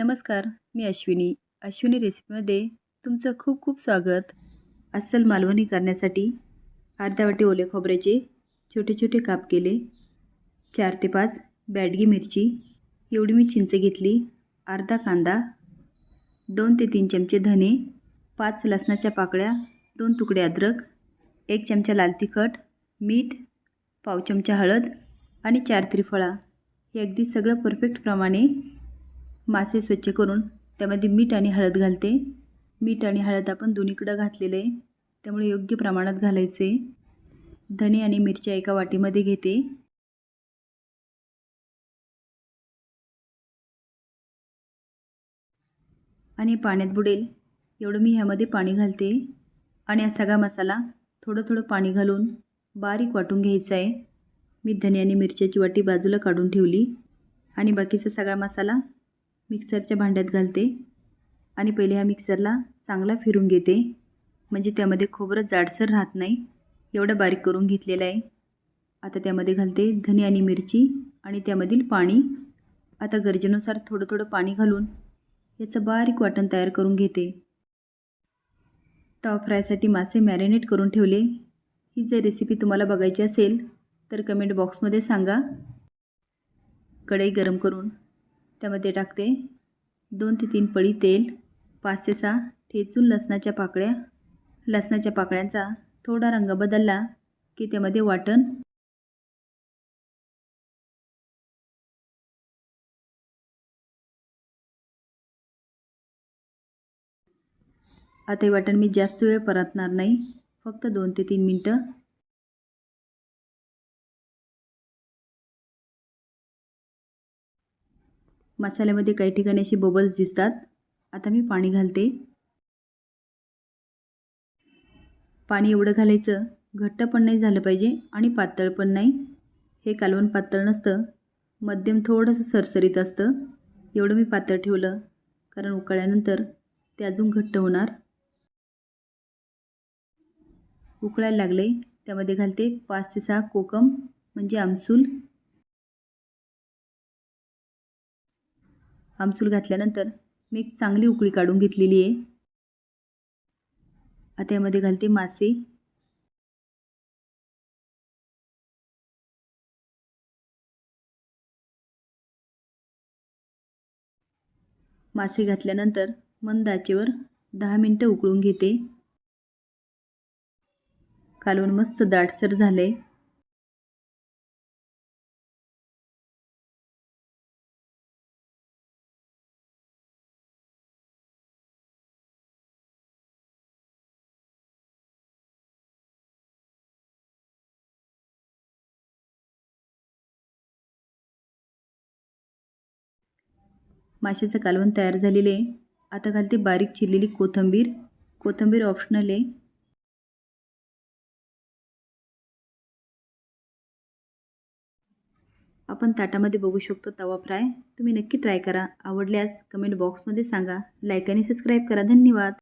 नमस्कार मी अश्विनी. अश्विनी रेसिपीमध्ये तुमचं खूप खूप स्वागत. अस्सल मालवणी करण्यासाठी अर्धा वाटी ओले खोबऱ्याचे छोटे छोटे काप केले. चार ते पाच बॅडगी मिरची एवढी मी चिंच घेतली अर्धा कांदा दोन ते तीन चमचे धने पाच लसणाच्या पाकळ्या दोन तुकडे अद्रक एक चमचा लाल तिखट मीठ पाव चमचा हळद आणि चार त्रिफळा. हे अगदी सगळं परफेक्ट प्रमाणे मासे स्वच्छ करून त्यामध्ये मीठ आणि हळद घालते. मीठ आणि हळद आपण दोन्हीकडं घातलेलं आहे. त्यामुळे योग्य प्रमाणात घालायचे. धने आणि मिरच्या एका वाटीमध्ये घेते. आणि पाण्यात बुडेल. एवढं मी ह्यामध्ये पाणी घालते. आणि हा सगळा मसाला थोडं थोडं पाणी घालून बारीक वाटून घ्यायचा आहे. मी धने आणि मिरच्याची वाटी बाजूला काढून ठेवली. आणि बाकीचा सगळा मसाला मिक्सरच्या भांड्यात घालते आणि पहिले ह्या मिक्सरला चांगला फिरून घेते. म्हणजे त्यामध्ये खोबरं जाडसर राहत नाही. एवढं बारीक करून घेतलेलं आहे. आता त्यामध्ये घालते धने आणि मिरची आणि त्यामधील पाणी. आता गरजेनुसार थोडं थोडं पाणी घालून याचं बारीक वाटण तयार करून घेते. तवा फ्रायसाठी मासे मॅरिनेट करून ठेवले. ही जर रेसिपी तुम्हाला बघायची असेल तर कमेंट बॉक्समध्ये सांगा. कढई गरम करून त्यामध्ये टाकते. दोन ते तीन पळी तेल पाच ते सहा ठेचून लसणाच्या पाकळ्या. लसणाच्या पाकळ्यांचा थोडा रंग बदलला की त्यामध्ये वाटण. आता हे वाटण मी जास्त वेळ परतणार नाही. फक्त दोन ते तीन मिनटं मसाल्यामध्ये काही ठिकाणी अशी बबल्स दिसतात. आता मी पाणी घालते. पाणी एवढं घालायचं घट्ट पण नाही झालं पाहिजे आणि पातळ पण नाही. हे कालवण पातळ नसतं. मध्यम थोडंसं सरसरीत असतं. एवढं मी पातळ ठेवलं. कारण उकळल्यानंतर ते अजून घट्ट होणार. उकळायला लागले. त्यामध्ये घालते पाच ते सहा कोकम म्हणजे आमसूल. आमसूल घातल्यानंतर मी एक चांगली उकळी काढून घेतलेली आहे. आता यामध्ये घालते मासे. मासे घातल्यानंतर मंद आचेवर दहा मिनटं उकळून घेते. कालवण मस्त दाटसर झालं आहे माशाचं कालवण तयार झालेले आहे. आता घालते बारीक चिरलेली कोथिंबीर. कोथिंबीर ऑप्शनल आहे. आपण ताटामध्ये बघू शकतो तवा फ्राय. तुम्ही नक्की ट्राय करा. आवडल्यास कमेंट बॉक्समध्ये सांगा. लाईक आणि सबस्क्राईब करा. धन्यवाद.